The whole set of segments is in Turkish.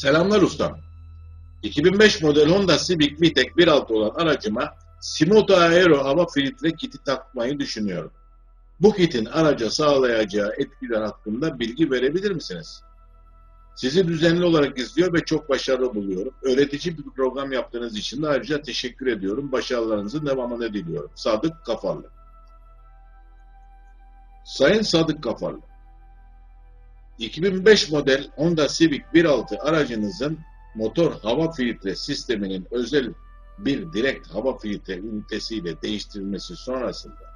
Selamlar ustam. 2005 model Honda Civic VTEC 1.6 olan aracıma Simoto Aero hava filtre kiti takmayı düşünüyorum. Bu kitin araca sağlayacağı etkiler hakkında bilgi verebilir misiniz? Sizi düzenli olarak izliyor ve çok başarılı buluyorum. Öğretici bir program yaptığınız için de ayrıca teşekkür ediyorum. Başarılarınızın devamını diliyorum. Sadık Kafarlı. Sayın Sadık Kafarlı, 2005 model Honda Civic 1.6 aracınızın motor hava filtre sisteminin özel bir direkt hava filtre ünitesiyle değiştirilmesi sonrasında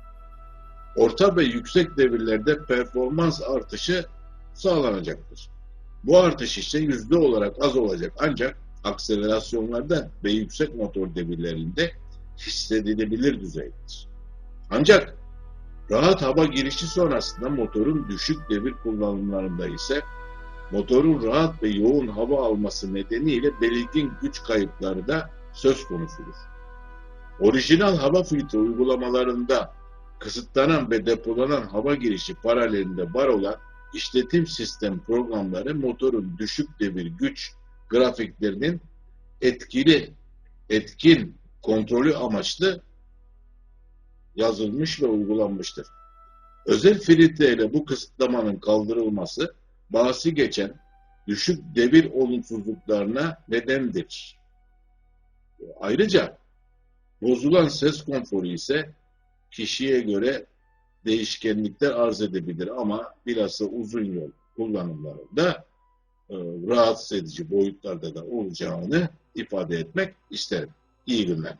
orta ve yüksek devirlerde performans artışı sağlanacaktır. Bu artış ise yüzde olarak az olacak ancak akselerasyonlarda ve yüksek motor devirlerinde hissedilebilir düzeydedir. Ancak rahat hava girişi sonrasında motorun düşük devir kullanımlarında ise motorun rahat ve yoğun hava alması nedeniyle belirgin güç kayıpları da söz konusudur. Orijinal hava filtre uygulamalarında kısıtlanan ve depolanan hava girişi paralelinde var olan işletim sistem programları motorun düşük devir güç grafiklerinin etkili, etkin kontrolü amaçlı yazılmış ve uygulanmıştır. Özel filtre ile bu kısıtlamanın kaldırılması bahsi geçen düşük devir olumsuzluklarına nedendir. Ayrıca bozulan ses konforu ise kişiye göre değişkenlikler arz edebilir ama bilhassa uzun yol kullanımlarında e, rahatsız edici boyutlarda da olacağını ifade etmek isterim. İyi günler.